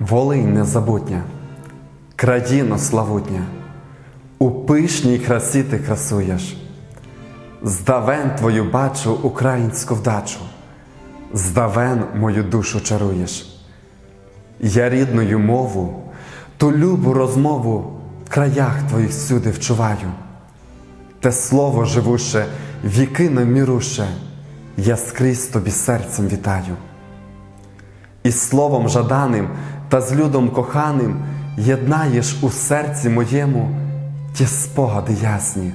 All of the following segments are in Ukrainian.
Волинь незабутня, країно славутня, у пишній красі ти красуєш. Здавен твою бачу українську вдачу, здавен мою душу чаруєш. Я рідною мову, ту любу розмову в краях твоїх всюди вчуваю. Те слово живуше, віки наміруше, я скрізь тобі серцем вітаю. І словом жаданим та з людом коханим єднаєш у серці моєму ті спогади ясні,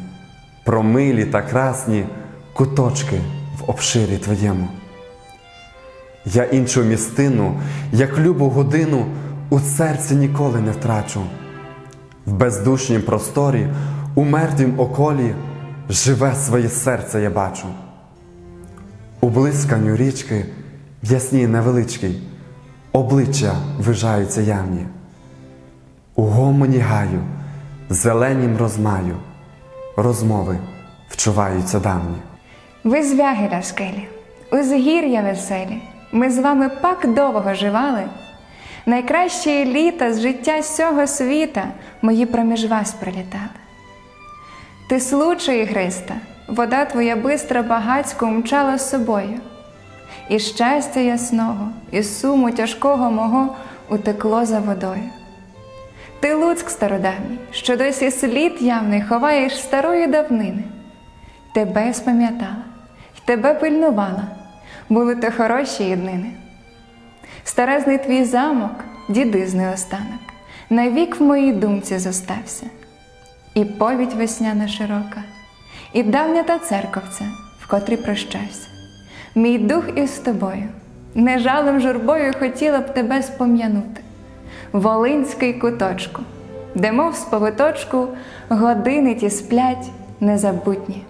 про милі та красні куточки в обширі твоєму. Я іншу містину, як любу годину, у серці ніколи не втрачу. В бездушнім просторі, у мертвім околі живе своє серце я бачу. У блисканню річки, в ясній невеличкій, обличчя вижаються явні. У гомоні гаю, зеленім розмаю, розмови вчуваються давні. Ви з вягеля скелі, узгір'я веселі, ми з вами пак довго живали. Найкращі літа з життя сього світа мої проміж вас пролітали. Ти случай, Христа, вода твоя бистра багацько умчала з собою, і щастя ясного, і суму тяжкого мого утекло за водою. Ти Луцьк стародавній, що досі слід явний ховаєш старої давнини. Тебе спам'ятала, й тебе пильнувала, були то хороші єднини. Старезний твій замок, дідизний останок, навік в моїй думці зостався. І повідь весняна широка, і давня та церковця, в котрій прощався. Мій дух із тобою, не жалем журбою хотіла б тебе спом'янути. Волинський куточку, де мов з повиточку години ті сплять незабутні.